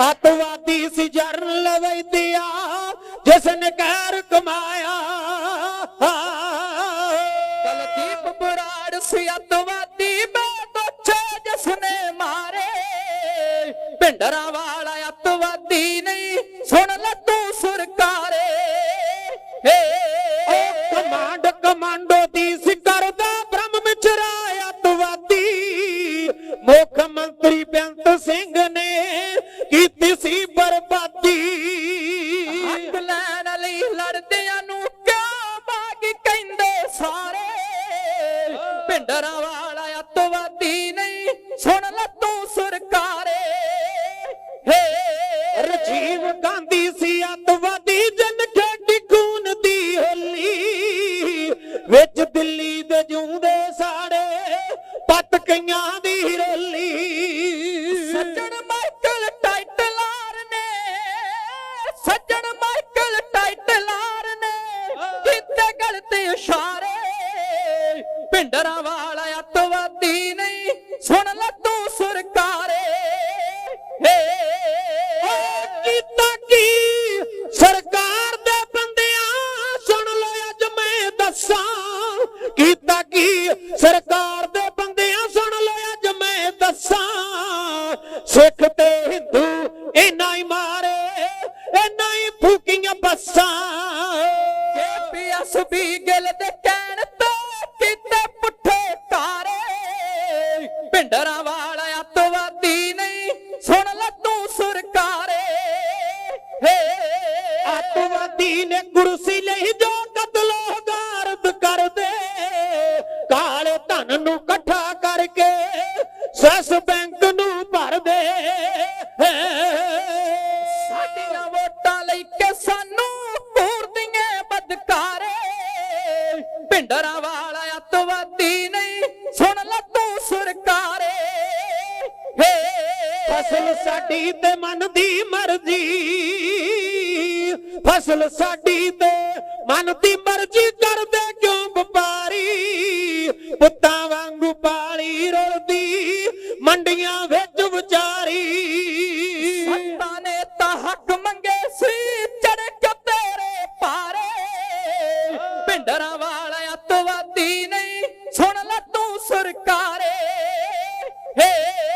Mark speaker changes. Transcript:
Speaker 1: ਅਤਵਾਦੀ ਸੀ ਜਰ ਲਵੈਦਿਆ ਜਿਸ ਨੇ ਕਹਿਰ ਕਮਾਇਆ।
Speaker 2: ਦਲਦੀਪ ਬੁਰਾੜ ਸੀ ਅਤਵਾਦੀ ਬੇਦੋਛੇ ਜਿਸ ਨੇ ਮਾਰੇ। ਭਿੰਡਰਾ ਵਾਲਾ ਅਤਵਾਦੀ ਨਹੀਂ, ਸੁਣ ਲੈ ਤੂੰ ਸਰਕਾਰੇ।
Speaker 1: ਕਮਾਂਡ ਕਮਾਂਡੋ ਦੀ ਸੀ ਕਰਦਾ, ਬ੍ਰਹਮ ਵਿੱਚ ਰਾਇ ਮੁੱਖ ਮੰਤਰੀ ਬੈਂਤ ਸਿੰਘ ਨੇ ਕੀਤੀ ਸੀ ਬਰਬਾਦੀ। ਹੱਕ
Speaker 2: ਲੈਣ ਲਈ ਲੜਦਿਆਂ ਨੂੰ ਕਿਉਂ ਬਾਗੀ ਕਹਿੰਦੇ ਸਾਰੇ? ਭਿੰਡਰਾਂ ਵਾਲਾ ਅੱਤਵਾਦੀ ਨਹੀਂ ਸੁਣ ਲੈ ਤੂੰ ਸਰਕਾਰੇ। ਹੇ।
Speaker 1: ਰਜੀਵ ਗਾਂਧੀ ਸੀ ਅਤਵਾਦੀ ਜਨ ਖੇਡੀ ਖੂਨ ਦੀ ਹੋਲੀ। ਵਿੱਚ ਦਿੱਲੀ
Speaker 2: ਭਿੰਡਰਾਂ ਵਾਲਾ ਅੱਤਵਾਦੀ ਨਹੀਂ। ਸੁਣ ਲੈ ਤੂੰ ਸਰਕਾਰੇ। ਓ
Speaker 1: ਕੀਤਾ ਕੀ? ਸਰਕਾਰ ਦੇ ਬੰਦਿਆਂ, ਸੁਣ ਲੋ ਅੱਜ ਮੈਂ ਦੱਸਾਂ। ਕੀਤਾ ਕੀ? ਸਰਕਾਰ ਦੇ ਬੰਦਿਆਂ, ਸੁਣ ਲੋ ਅੱਜ ਮੈਂ ਦੱਸਾਂ। ਸਿੱਖ ਤੇ ਹਿੰਦੂ ਇਨਾ ਹੀ ਮਾਰੇ, ਇਨਾ ਹੀ ਫੂਕੀਆਂ ਬੱਸਾਂ।
Speaker 2: ਕੇਪੀਐਸ ਵੀ ਗਿਲ ਦੇ ਭਿੰਡਰਾਂ ਵਾਲਾ ਅੱਤਵਾਦੀ ਨਹੀਂ। ਸੁਣ ਲੈ ਤੂੰ ਸਰਕਾਰੇ। ਹੇ।
Speaker 1: ਅੱਤਵਾਦੀ ਨੇ ਕੁਰਸੀ ਲਈ ਜੋ ਕਤਲੋ ਗਾਰਦ ਕਰਦੇ। ਕਾਲੇ ਧਨ ਨੂੰ ਇਕੱਠਾ ਕਰਕੇ ਸੈਸ ਬੈਂਕ ਨੂੰ ਭਰਦੇ।
Speaker 2: ਸਾਡੀਆਂ ਵੋਟਾਂ ਲਈ ਕੇ ਸਾਨੂੰ ਬਦਕਾਰੇ। ਭਿੰਡਰਾਂ ਫਸਲ
Speaker 1: ਸਾਡੀ ਤੇ ਮਨ ਦੀ ਮਰਜ਼ੀ। ਫਸਲ ਸਾਡੀ ਤੇ ਮਨ ਦੀ ਮਰਜ਼ੀ ਕਰਦੇ ਕਿਉਂ ਵਪਾਰੀ? ਪੁੱਤਾਂ ਵਾਂਗੂ ਪਾਲੀ ਰੁਲਦੀ, ਮੰਡੀਆਂ ਵਿੱਚ